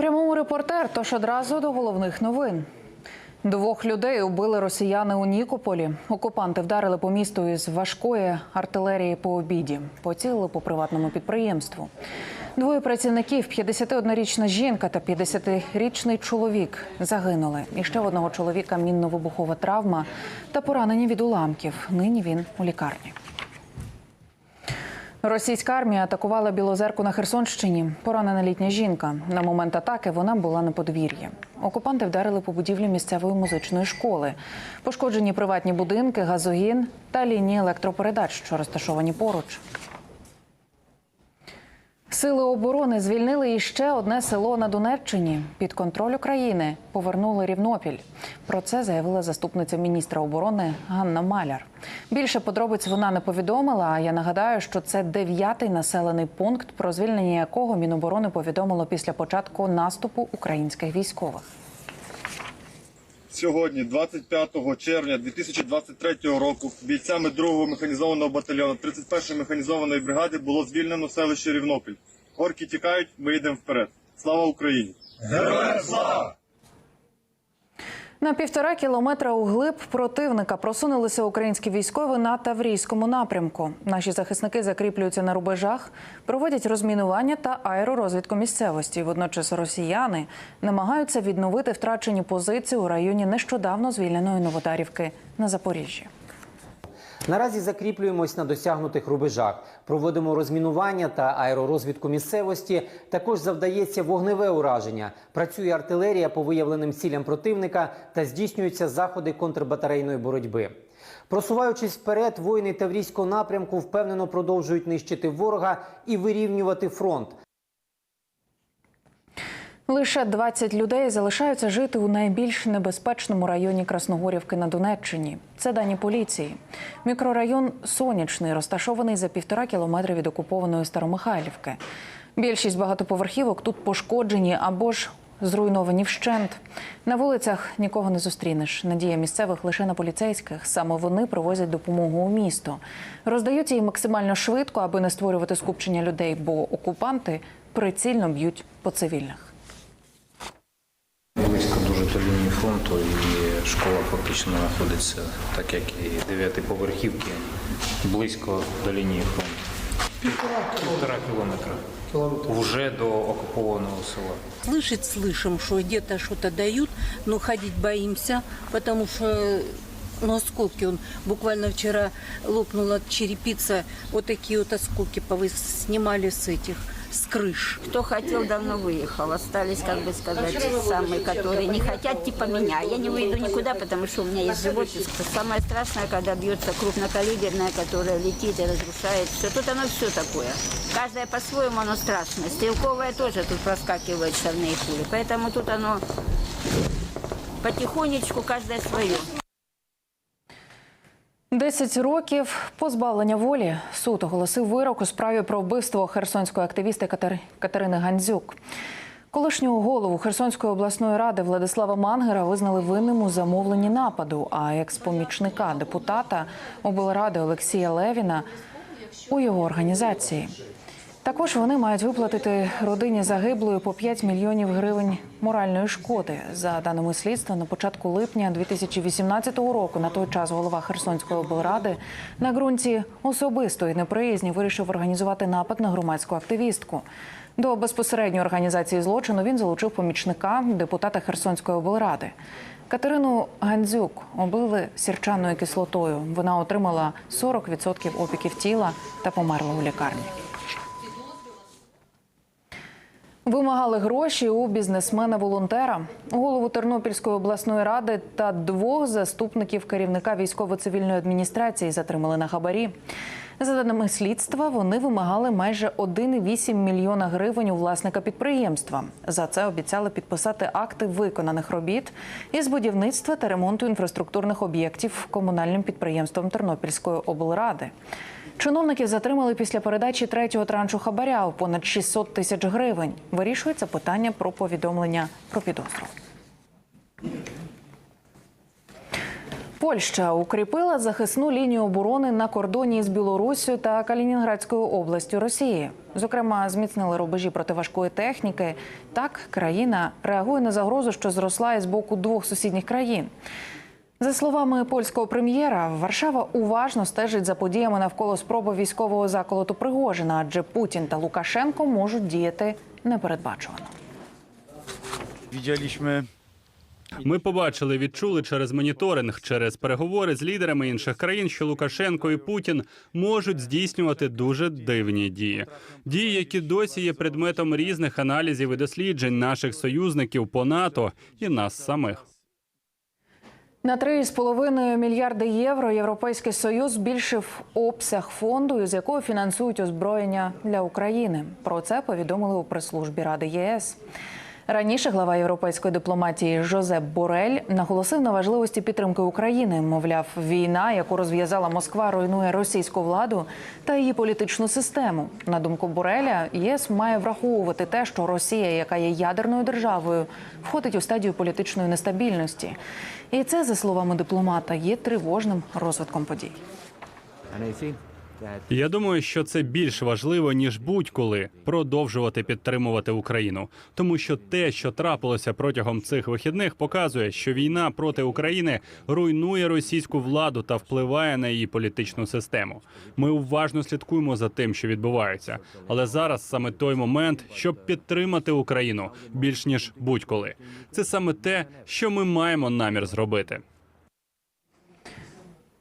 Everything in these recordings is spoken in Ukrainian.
Прямому репортер, тож одразу до головних новин. Двох людей убили росіяни у Нікополі. Окупанти вдарили по місту із важкої артилерії по обіді. Поцілили по приватному підприємству. Двоє працівників, 51-річна жінка та 50-річний чоловік загинули. І ще в одного чоловіка мінно-вибухова травма та поранені від уламків. Нині він у лікарні. Російська армія атакувала Білозерку на Херсонщині. Поранена літня жінка. На момент атаки вона була на подвір'ї. Окупанти вдарили по будівлі місцевої музичної школи. Пошкоджені приватні будинки, газогін та лінії електропередач, що розташовані поруч. Сили оборони звільнили іще одне село на Донеччині. Під контроль України повернули Рівнопіль. Про це заявила заступниця міністра оборони Ганна Маляр. Більше подробиць вона не повідомила. А я нагадаю, що це дев'ятий населений пункт, про звільнення якого Міноборони повідомило після початку наступу українських військових. Сьогодні, 25 червня 2023 року, бійцями 2-го механізованого батальйону 31-ї механізованої бригади було звільнено селище Рівнопіль. Орки тікають, ми йдемо вперед. Слава Україні! На півтора кілометра углиб противника просунулися українські військові на Таврійському напрямку. Наші захисники закріплюються на рубежах, проводять розмінування та аеророзвідку місцевості. Водночас росіяни намагаються відновити втрачені позиції у районі нещодавно звільненої Новодарівки на Запоріжжі. Наразі закріплюємось на досягнутих рубежах, проводимо розмінування та аеророзвідку місцевості. Також завдається вогневе ураження. Працює артилерія по виявленим цілям противника та здійснюються заходи контрбатарейної боротьби. Просуваючись вперед, воїни Таврійського напрямку впевнено продовжують нищити ворога і вирівнювати фронт. Лише 20 людей залишаються жити у найбільш небезпечному районі Красногорівки на Донеччині. Це дані поліції. Мікрорайон Сонячний розташований за півтора кілометри від окупованої Старомихайлівки. Більшість багатоповерхівок тут пошкоджені або ж зруйновані вщент. На вулицях нікого не зустрінеш. Надія місцевих лише на поліцейських. Саме вони привозять допомогу у місто. Роздають її максимально швидко, аби не створювати скупчення людей, бо окупанти прицільно б'ють по цивільних Близько дуже до лінії фронту і школа фактично знаходиться, так як і дев'ятиповерхівки, близько до лінії фронту. Півтора кілометра. Вже до окупованого села. Слышать слышим, что где-то что-то дают, но ходить боимся, потому что ну, осколки, он буквально вчера лопнула черепица, вот такие вот осколки повы- снимали с этих, С крыш. Кто хотел, давно выехал. Остались, как бы сказать, самые, которые не хотят, типа меня. Я не выйду никуда, потому что у меня есть животное. Самое страшное, когда бьется крупнокалиберное, которое летит и разрушает все. Тут оно все такое. Каждое по-своему оно страшное. Стрелковое тоже тут проскакивают шальные пули. Поэтому тут оно потихонечку каждое свое. 10 років позбавлення волі. Суд оголосив вирок у справі про вбивство херсонської активісти Катер- Катерини Гандзюк. Колишнього голову Херсонської обласної ради Владислава Мангера визнали винним у замовленні нападу, а експомічника депутата облради Олексія Левіна у його організації. Також вони мають виплатити родині загиблої по 5 мільйонів гривень моральної шкоди. За даними слідства, на початку липня 2018 року, на той час голова Херсонської облради на ґрунті особистої неприязні вирішив організувати напад на громадську активістку. До безпосередньої організації злочину він залучив помічника депутата Херсонської облради. Катерину Гандзюк облили сірчаною кислотою. Вона отримала 40% опіків тіла та померла у лікарні. Вимагали гроші у бізнесмена-волонтера, голову Тернопільської обласної ради та двох заступників керівника військово-цивільної адміністрації затримали на хабарі. За даними слідства, вони вимагали майже 1,8 мільйона гривень у власника підприємства. За це обіцяли підписати акти виконаних робіт із будівництва та ремонту інфраструктурних об'єктів комунальним підприємством Тернопільської облради. Чиновників затримали після передачі третього траншу хабаря у понад 600 тисяч гривень. Вирішується питання про повідомлення про підозру. Польща укріпила захисну лінію оборони на кордоні з Білоруссю та Калінінградською областю Росії. Зокрема, зміцнили рубежі противажкої техніки. Так, країна реагує на загрозу, що зросла із боку двох сусідніх країн. За словами польського прем'єра, Варшава уважно стежить за подіями навколо спроби військового заколоту Пригожина, адже Путін та Лукашенко можуть діяти непередбачувано. Widzieliśmy Ми побачили, відчули через моніторинг, через переговори з лідерами інших країн, що Лукашенко і Путін можуть здійснювати дуже дивні дії. Дії, які досі є предметом різних аналізів і досліджень наших союзників по НАТО і нас самих. На 3,5 мільярди євро Європейський Союз збільшив обсяг фонду, з якого фінансують озброєння для України. Про це повідомили у прес-службі Ради ЄС. Раніше глава європейської дипломатії Жозеп Борель наголосив на важливості підтримки України. Мовляв, війна, яку розв'язала Москва, руйнує російську владу та її політичну систему. На думку Бореля, ЄС має враховувати те, що Росія, яка є ядерною державою, входить у стадію політичної нестабільності. І це, за словами дипломата, є тривожним розвитком подій. Я думаю, що це більш важливо ніж будь-коли продовжувати підтримувати Україну, тому що те, що трапилося протягом цих вихідних, показує, що війна проти України руйнує російську владу та впливає на її політичну систему. Ми уважно слідкуємо за тим, що відбувається, але зараз саме той момент, щоб підтримати Україну більш ніж будь-коли. Це саме те, що ми маємо намір зробити.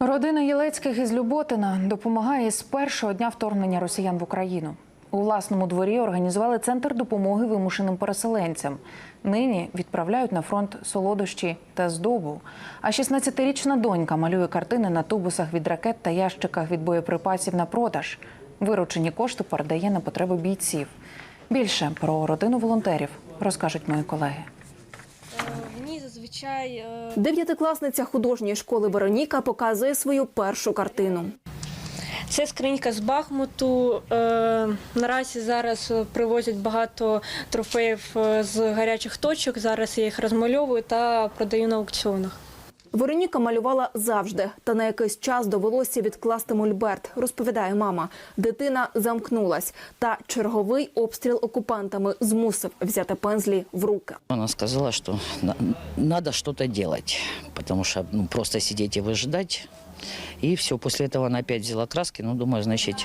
Родина Єлецьких із Люботина допомагає з першого дня вторгнення росіян в Україну. У власному дворі організували центр допомоги вимушеним переселенцям. Нині відправляють на фронт солодощі та здобу. А 16-річна донька малює картини на тубусах від ракет та ящиках від боєприпасів на продаж. Виручені кошти передає на потреби бійців. Більше про родину волонтерів розкажуть мої колеги. Зазвичай е, Дев'ятикласниця художньої школи Вероніка показує свою першу картину. це скринька з Бахмуту. Е, Наразі зараз е, привозять багато трофеїв з гарячих точок. Зараз я їх розмальовую та продаю на аукціонах. Вероніка малювала завжди, та на якийсь час довелося відкласти мольберт, розповідає мама. Дитина замкнулась, та черговий обстріл окупантами змусив взяти пензлі в руки. Вона сказала, що треба щось робити, тому що ну, просто сидіти і выжидать. И все, после этого она опять взяла краски. Ну, думаю, значит,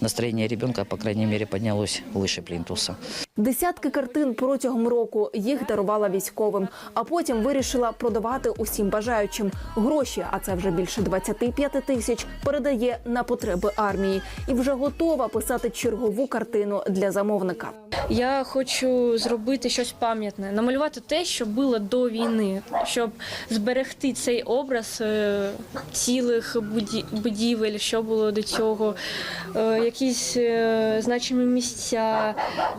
настроение ребенка, по крайней мере, поднялось выше плинтуса. Десятки картин протягом року їх дарувала військовим, а потім вирішила продавати усім бажаючим. Гроші, а це вже більше 25 тисяч, передає на потреби армії і вже готова писати чергову картину для замовника. Я хочу зробити щось пам'ятне, намалювати те, що було до війни, щоб зберегти цей образ е, цілих буді- будівель, що було до цього, е, якісь е, значимі місця,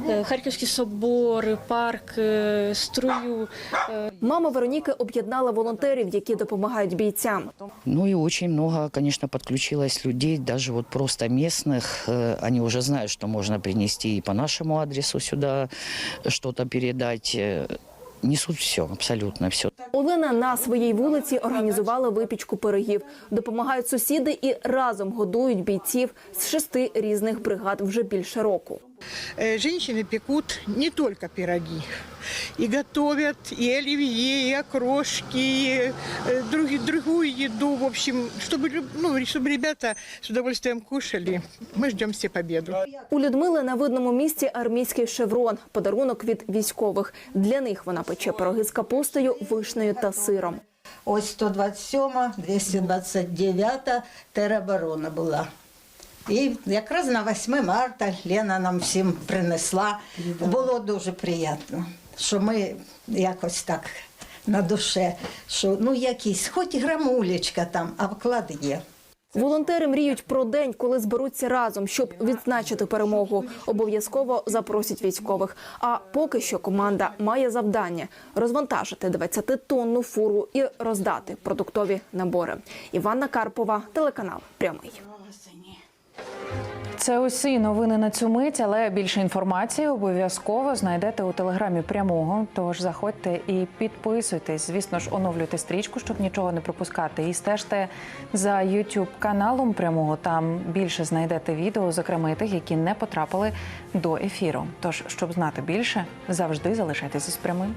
е, Харківські собори, парк, струю. Мама Вероніки об'єднала волонтерів, які допомагають бійцям. Ну и очень много, конечно, подключилось людей, даже вот просто местных. Э, Они уже знают, что можно принести и по нашему адресу сюда что-то передать. Э, Несут все, абсолютно все. Олена на своїй вулиці організувала випічку пирогів. Допомагають сусіди і разом годують бійців з шести різних бригад вже більше року. Э, Женщины пекут не только пироги. И готовят и оливье, и окрошки, и э, друг- другую еду. В общем, чтобы, люб- ну, чтобы ребята с удовольствием кушали. Мы ждем все победу. У Людмили на видному місці армійський шеврон, подарунок від військових. Для них вона пече пироги з капустою, вишнею та сиром. Ось 127, 229 тероборона була. І якраз на 8 марта Лена нам всім принесла. Було дуже приємно, що ми якось так на душе, що ну якісь, хоч грамулечка там, а вклад є. Волонтери мріють про день, коли зберуться разом, щоб відзначити перемогу. Обов'язково запросять військових. А поки що команда має завдання розвантажити 20-тонну фуру і роздати продуктові набори. Іванна Карпова, телеканал Прямий. Це усі новини на цю мить, але більше інформації обов'язково знайдете у телеграмі прямого. Тож заходьте і підписуйтесь. Звісно ж, оновлюйте стрічку, щоб нічого не пропускати. І стежте за youtube каналом прямого. Там більше знайдете відео, зокрема і тих, які не потрапили до ефіру. Тож, щоб знати більше, завжди залишайтеся з прямим.